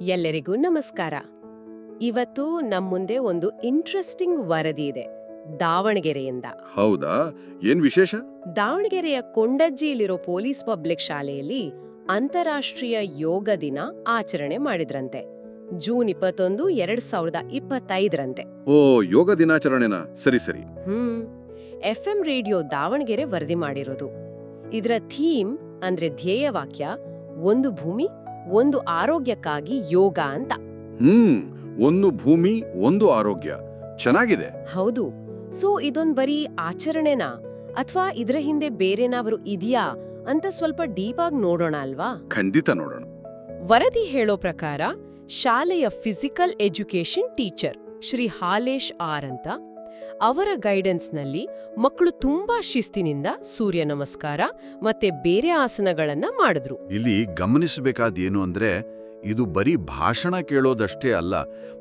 ಎಲ್ಲರಿಗೂ ನಮಸ್ಕಾರ. ಇವತ್ತು ನಮ್ಮ ಮುಂದೆ ಒಂದು ಇಂಟ್ರೆಸ್ಟಿಂಗ್ ವರದಿ ಇದೆ ದಾವಣಗೆರೆಯಿಂದ. ಹೌದಾ? ಏನ್ ವಿಶೇಷ? ದಾವಣಗೆರೆಯ ಕೊಂಡಜ್ಜಿಯಲ್ಲಿರೋ ಪೊಲೀಸ್ ಪಬ್ಲಿಕ್ ಶಾಲೆಯಲ್ಲಿ ಅಂತಾರಾಷ್ಟ್ರೀಯ ಯೋಗ ದಿನ ಆಚರಣೆ ಮಾಡಿದ್ರಂತೆ. ಜೂನ್ ಇಪ್ಪತ್ತೊಂದು ಎರಡ್ ಸಾವಿರದ ಇಪ್ಪತ್ತೈದರಂತೆ. ಓ ಯೋಗ ದಿನಾಚರಣೆನಾ? ಸರಿ ಸರಿ. ಹ್ಮ್. ಎಫ್ ಎಂ ರೇಡಿಯೋ ದಾವಣಗೆರೆ ವರದಿ ಮಾಡಿರೋದು. ಇದರ ಥೀಮ್ ಅಂದ್ರೆ ಧ್ಯೇಯವಾಕ್ಯ ಒಂದು ಭೂಮಿ ಒಂದು ಆರೋಗ್ಯಕ್ಕಾಗಿ ಯೋಗ ಅಂತ. ಹ್ಮ್ ಒಂದು ಭೂಮಿ ಒಂದು ಆರೋಗ್ಯ. ಚೆನ್ನಾಗಿದೆ. ಹೌದು. ಸೊ ಇದೊಂದ್ ಬರೀ ಆಚರಣೆನಾ? ಅಥವಾ ಇದರ ಹಿಂದೆ ಬೇರೆನಾವರು ಇದೆಯಾ? ಅಂತ ಸ್ವಲ್ಪ ಡೀಪ್ ಆಗಿ ನೋಡೋಣ ಅಲ್ವಾ? ಖಂಡಿತ ನೋಡೋಣ. ವರದಿ ಹೇಳೋ ಪ್ರಕಾರ ಶಾಲೆಯ physical education teacher Shri Halesh R ಅಂತ ಅವರ ಗೈಡೆನ್ಸ್ನಲ್ಲಿ ಮಕ್ಕಳು ತುಂಬಾ ಶಿಸ್ತಿನಿಂದ ಸೂರ್ಯ ನಮಸ್ಕಾರ ಮತ್ತೆ ಬೇರೆ ಆಸನಗಳನ್ನ ಮಾಡಿದ್ರು. ಇಲ್ಲಿ ಗಮನಿಸಬೇಕಾದೇನು ಅಂದ್ರೆ ಇದು ಬರೀ ಭಾಷಣ ಕೇಳೋದಷ್ಟೇ ಅಲ್ಲ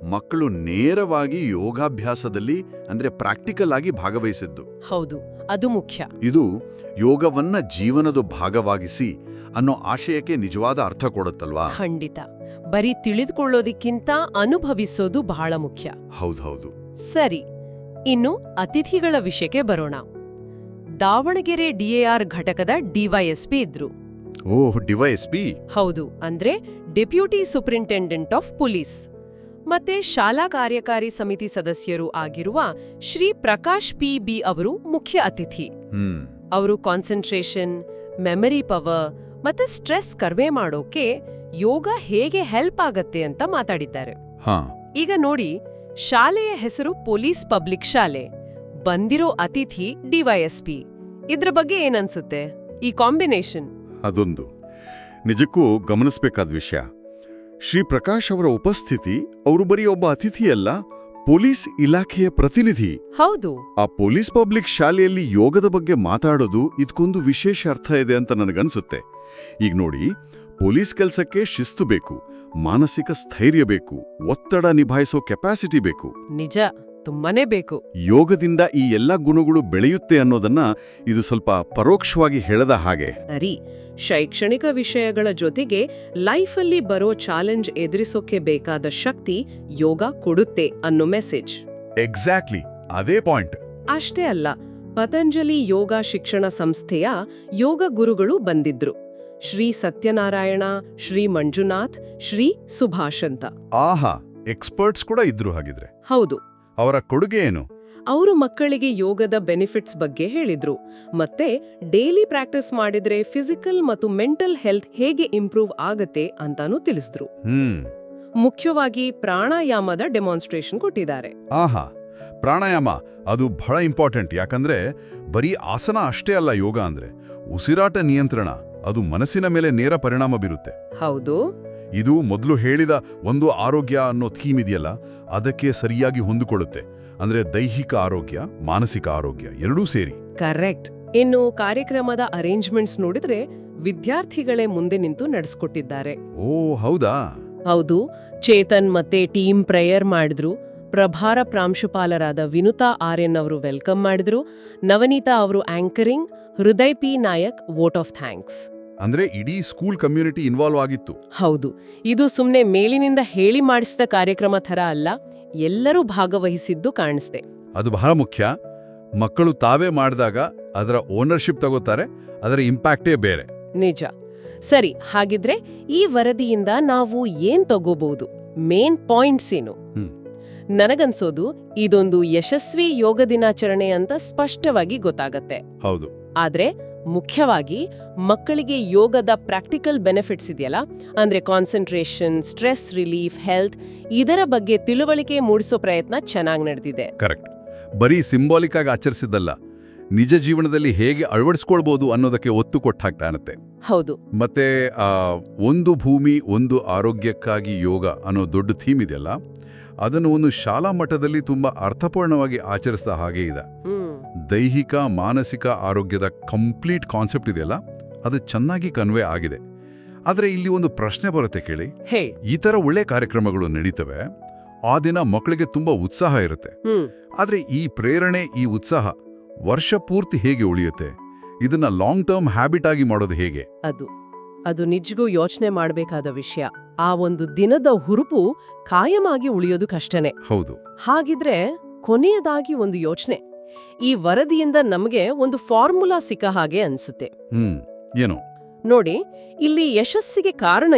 ಮಕ್ಕಳು ನೇರವಾಗಿ ಯೋಗಾಭ್ಯಾಸದಲ್ಲಿ ಅಂದ್ರೆ ಪ್ರಾಕ್ಟಿಕಲ್ ಆಗಿ ಭಾಗವಹಿಸಿದ್ದು. ಹೌದು ಅದು ಮುಖ್ಯ. ಇದು ಯೋಗವನ್ನ ಜೀವನದ ಭಾಗವಾಗಿಸಿ ಅನ್ನೋ ಆಶಯಕ್ಕೆ ನಿಜವಾದ ಅರ್ಥ ಕೊಡುತ್ತಲ್ವಾ? ಖಂಡಿತ. ಬರೀ ತಿಳಿದುಕೊಳ್ಳೋದಕ್ಕಿಂತ ಅನುಭವಿಸೋದು ಬಹಳ ಮುಖ್ಯ. ಹೌದೌದು ಸರಿ ಇನ್ನು ಅತಿಥಿಗಳ ವಿಷಯಕ್ಕೆ ಬರೋಣ. ದಾವಣಗೆರೆ ಡಿಎಆರ್ ಘಟಕದ ಡಿವೈಎಸ್ಪಿ ಇದ್ರು. ಓಹ್ ಡಿವೈಎಸ್ಪಿ ಹೌದು ಅಂದ್ರೆ ಡೆಪ್ಯೂಟಿ ಸೂಪರಿಂಟೆಂಡೆಂಟ್ ಆಫ್ ಪೊಲೀಸ್. ಮತ್ತೆ ಶಾಲಾ ಕಾರ್ಯಕಾರಿ ಸಮಿತಿ ಸದಸ್ಯರು ಆಗಿರುವ ಶ್ರೀ ಪ್ರಕಾಶ್ ಪಿ ಬಿ ಅವರು ಮುಖ್ಯ ಅತಿಥಿ. ಅವರು ಕಾನ್ಸಂಟ್ರೇಷನ್ ಮೆಮರಿ ಪವರ್ ಮತ್ತೆ ಸ್ಟ್ರೆಸ್ ಕಡಿಮೆ ಮಾಡೋಕೆ ಯೋಗ ಹೇಗೆ ಹೆಲ್ಪ್ ಆಗತ್ತೆ ಅಂತ ಮಾತಾಡಿದ್ದಾರೆ. ಹಾ. ಈಗ ನೋಡಿ ಶಾಲೆಯ ಹೆಸರು ಪೊಲೀಸ್ ಪಬ್ಲಿಕ್ ಶಾಲೆ. ಬಂದಿರೋ ಅತಿಥಿ ಡಿವೈಎಸ್ಪಿ ಇದ್ರ ಬಗ್ಗೆ ಏನನ್ಸುತ್ತೆ? ಈ ಕಾಂಬಿನೇಷನ್. ಅದೊಂದು. ನಿಜಕ್ಕೂ ಗಮನಿಸಬೇಕಾದ ವಿಷಯ. ಶ್ರೀ ಪ್ರಕಾಶ್ ಅವರ ಉಪಸ್ಥಿತಿ ಅವರು ಬರೀ ಒಬ್ಬ ಅತಿಥಿಯಲ್ಲ ಪೊಲೀಸ್ ಇಲಾಖೆಯ ಪ್ರತಿನಿಧಿ. ಹೌದು. ಆ ಪೊಲೀಸ್ ಪಬ್ಲಿಕ್ ಶಾಲೆಯಲ್ಲಿ ಯೋಗದ ಬಗ್ಗೆ ಮಾತಾಡೋದು ಇದಕ್ಕೊಂದು ವಿಶೇಷ ಅರ್ಥ ಇದೆ ಅಂತ ನನಗನ್ಸುತ್ತೆ. ಈಗ ನೋಡಿ ಪೊಲೀಸ್ ಕೆಲಸಕ್ಕೆ ಶಿಸ್ತು ಬೇಕು ಮಾನಸಿಕ ಸ್ಥೈರ್ಯ ಬೇಕು ಒತ್ತಡ ನಿಭಾಯಿಸೋ ಕೆಪಾಸಿಟಿ ಬೇಕು. ನಿಜ ತುಂಬಾನೇ ಬೇಕು. ಯೋಗದಿಂದ ಈ ಎಲ್ಲ ಗುಣಗಳು ಬೆಳೆಯುತ್ತೆ ಅನ್ನೋದನ್ನ ಇದು ಸ್ವಲ್ಪ ಪರೋಕ್ಷವಾಗಿ ಹೇಳದ ಹಾಗೆ. ಸರಿ ಶೈಕ್ಷಣಿಕ ವಿಷಯಗಳ ಜೊತೆಗೆ ಲೈಫಲ್ಲಿ ಬರೋ ಚಾಲೆಂಜ್ ಎದುರಿಸೋಕೆ ಬೇಕಾದ ಶಕ್ತಿ ಯೋಗ ಕೊಡುತ್ತೆ ಅನ್ನೋ ಮೆಸೇಜ್. ಎಕ್ಸಾಕ್ಟ್ಲಿ ಅದೇ ಪಾಯಿಂಟ್ ಅಷ್ಟೇ ಅಲ್ಲ ಪತಂಜಲಿ ಯೋಗ ಶಿಕ್ಷಣ ಸಂಸ್ಥೆಯ ಯೋಗ ಗುರುಗಳು ಬಂದಿದ್ರು. ಶ್ರೀ ಸತ್ಯನಾರಾಯಣ ಶ್ರೀ ಮಂಜುನಾಥ್ ಶ್ರೀ ಸುಭಾಷ್ ಅಂತ ಆಹಾ ಎಕ್ಸ್ಪರ್ಟ್ಸ್ ಕೂಡ ಇದ್ರು ಹಾಗಿದ್ರೆ. ಹೌದು. ಅವರ ಕೊಡುಗೆ ಏನು? ಅವರು ಮಕ್ಕಳಿಗೆ ಯೋಗದ ಬೆನಿಫಿಟ್ಸ್ ಬಗ್ಗೆ ಹೇಳಿದ್ರು. ಮತ್ತೆ ಡೈಲಿ ಪ್ರಾಕ್ಟೀಸ್ ಮಾಡಿದ್ರೆ ಫಿಸಿಕಲ್ ಮತ್ತು ಮೆಂಟಲ್ ಹೆಲ್ತ್ ಹೇಗೆ ಇಂಪ್ರೂವ್ ಆಗತ್ತೆ ಅಂತಾನೂ ತಿಳಿಸಿದ್ರು. ಮುಖ್ಯವಾಗಿ ಪ್ರಾಣಾಯಾಮದ ಡೆಮಾನ್ಸ್ಟ್ರೇಷನ್ ಕೊಟ್ಟಿದ್ದಾರೆ. ಆಹಾ ಪ್ರಾಣಾಯಾಮ ಅದು ಬಹಳ ಇಂಪಾರ್ಟೆಂಟ್ ಯಾಕಂದ್ರೆ ಬರೀ ಆಸನ ಅಷ್ಟೇ ಅಲ್ಲ ಯೋಗ ಅಂದ್ರೆ ಉಸಿರಾಟ ನಿಯಂತ್ರಣ ಅದು ಮನಸ್ಸಿನ ಮೇಲೆ ನೇರ ಪರಿಣಾಮ ಬೀರುತ್ತೆ. ಹೌದು. ಇದು ಮೊದಲು ಹೇಳಿದ ಒಂದು ಆರೋಗ್ಯ ಅನ್ನೋ ಥೀಮ್ ಇದೆಯಲ್ಲ ಅದಕ್ಕೆ ಸರಿಯಾಗಿ ಹೊಂದಿಕೊಳ್ಳುತ್ತೆ. ಅಂದ್ರೆ ದೈಹಿಕ ಆರೋಗ್ಯ ಮಾನಸಿಕ ಆರೋಗ್ಯ ಎರಡೂ ಸೇರಿ. ಕರೆಕ್ಟ್. ಇನ್ನು ಕಾರ್ಯಕ್ರಮದ ಅರೇಂಜ್ಮೆಂಟ್ಸ್ ನೋಡಿದ್ರೆ ವಿದ್ಯಾರ್ಥಿಗಳೇ ಮುಂದೆ ನಿಂತು ನಡೆಸ್ಕೊಟ್ಟಿದ್ದಾರೆ. ಓ ಹೌದಾ? ಹೌದು. ಚೇತನ್ ಮತ್ತೆ ಟೀಮ್ ಪ್ರೇಯರ್ ಮಾಡಿದ್ರು. ಪ್ರಭಾರ ಪ್ರಾಂಶುಪಾಲರಾದ ವಿನುತಾ ಆರ್ಯನ್ ಅವರು ವೆಲ್ಕಮ್ ಮಾಡಿದ್ರು. ನವನೀತಾ ಅವರು anchoring. Hriday P Nayak vote of thanks ಅಂದ್ರೆ ಇಡೀ ಸ್ಕೂಲ್ ಕಮ್ಯುನಿಟಿ ಇನ್ವಾಲ್ವ್ ಆಗಿತ್ತು. ಹೌದು. ಇದು ಸುಮ್ನೆ ಮೇಲಿನಿಂದ ಹೇಳಿ ಮಾಡಿಸಿದ ಕಾರ್ಯಕ್ರಮ ಥರ ಅಲ್ಲ ಎಲ್ಲರೂ ಭಾಗವಹಿಸಿದ್ದು ಕಾಣಿಸ್ದೆ ಅದು ಬಹಳ ಮುಖ್ಯ. ಮಕ್ಕಳು ತಾವೇ ಮಾಡಿದಾಗ ಅದರ ಓನರ್ಶಿಪ್ ತಗೋತಾರೆ ಅದರ ಇಂಪ್ಯಾಕ್ಟೇ ಬೇರೆ. ನಿಜ. ಸರಿ ಹಾಗಿದ್ರೆ ಈ ವರದಿಯಿಂದ ನಾವು ಏನ್ ತಗೋಬಹುದು ಮೇನ್ ಪಾಯಿಂಟ್ಸ್ ಏನು. ನನಗನ್ಸೋದು ಇದೊಂದು ಯಶಸ್ವಿ ಯೋಗ ದಿನಾಚರಣೆ ಅಂತ ಸ್ಪಷ್ಟವಾಗಿ ಗೊತ್ತಾಗತ್ತೆ. ಹೌದು. ಆದ್ರೆ ಮುಖ್ಯವಾಗಿ ಮಕ್ಕಳಿಗೆ ಯೋಗದ ಪ್ರಾಕ್ಟಿಕಲ್ ಬೆನಿಫಿಟ್ಸ್ ಇದೆಯಲ್ಲ? ಅಂದರೆ ಕಾನ್ಸಂಟ್ರೇಷನ್ ಸ್ಟ್ರೆಸ್ ರಿಲೀಫ್ ಹೆಲ್ತ್ ಇದರ ಬಗ್ಗೆ ತಿಳುವಳಿಕೆ ಮೂಡಿಸೋ ಪ್ರಯತ್ನ ಚೆನ್ನಾಗಿ ನಡೆದಿದೆ. ಕರೆಕ್ಟ್ ಬರೀ ಸಿಂಬಾಲಿಕ್ ಆಗಿ ಆಚರಿಸಿದ್ದಲ್ಲ ನಿಜ ಜೀವನದಲ್ಲಿ ಹೇಗೆ ಅಳವಡಿಸ್ಕೊಳ್ಬೋದು ಅನ್ನೋದಕ್ಕೆ ಒತ್ತು ಕೊಟ್ಟಾಗ ಕಾಣುತ್ತೆ. ಹೌದು. ಮತ್ತೆ ಒಂದು ಭೂಮಿ ಒಂದು ಆರೋಗ್ಯಕ್ಕಾಗಿ ಯೋಗ ಅನ್ನೋ ದೊಡ್ಡ ಥೀಮ್ ಇದೆಯಲ್ಲ ಅದನ್ನು ಒಂದು ಶಾಲಾ ಮಟ್ಟದಲ್ಲಿ ತುಂಬಾ ಅರ್ಥಪೂರ್ಣವಾಗಿ ಆಚರಿಸಿದ ಹಾಗೆ ಇದೆ. ದೈಹಿಕ ಮಾನಸಿಕ ಆರೋಗ್ಯದ ಕಂಪ್ಲೀಟ್ ಕಾನ್ಸೆಪ್ಟ್ ಇದೆಯಲ್ಲ ಅದು ಚೆನ್ನಾಗಿ ಕನ್ವೆ ಆಗಿದೆ. ಆದರೆ ಇಲ್ಲಿ ಒಂದು ಪ್ರಶ್ನೆ ಬರುತ್ತೆ ಕೇಳಿ. ಈ ಥರ ಒಳ್ಳೆ ಕಾರ್ಯಕ್ರಮಗಳು ನಡೀತವೆ ಆ ದಿನ ಮಕ್ಕಳಿಗೆ ತುಂಬಾ ಉತ್ಸಾಹ ಇರುತ್ತೆ. ಆದ್ರೆ ಈ ಪ್ರೇರಣೆ ಈ ಉತ್ಸಾಹ ವರ್ಷ ಪೂರ್ತಿ ಹೇಗೆ ಉಳಿಯುತ್ತೆ? ಇದನ್ನ ಲಾಂಗ್ ಟರ್ಮ್ ಹ್ಯಾಬಿಟ್ ಆಗಿ ಮಾಡೋದು ಹೇಗೆ? ಅದು ಅದು ನಿಜಗೂ ಯೋಚನೆ ಮಾಡಬೇಕಾದ ವಿಷಯ. ಆ ಒಂದು ದಿನದ ಹುರುಪು ಕಾಯಮಾಗಿ ಉಳಿಯೋದು ಕಷ್ಟನೇ ಹೌದು. ಹಾಗಿದ್ರೆ ಕೊನೆಯದಾಗಿ ಒಂದು ಯೋಚನೆ ಈ ವರದಿಯಿಂದ ನಮಗೆ ಒಂದು ಫಾರ್ಮುಲಾ ಸಿಕ್ಕ ಹಾಗೆ ಅನ್ಸುತ್ತೆ. ಹ್ಮ್ ಏನೋ? ನೋಡಿ ಇಲ್ಲಿ ಯಶಸ್ಸಿಗೆ ಕಾರಣ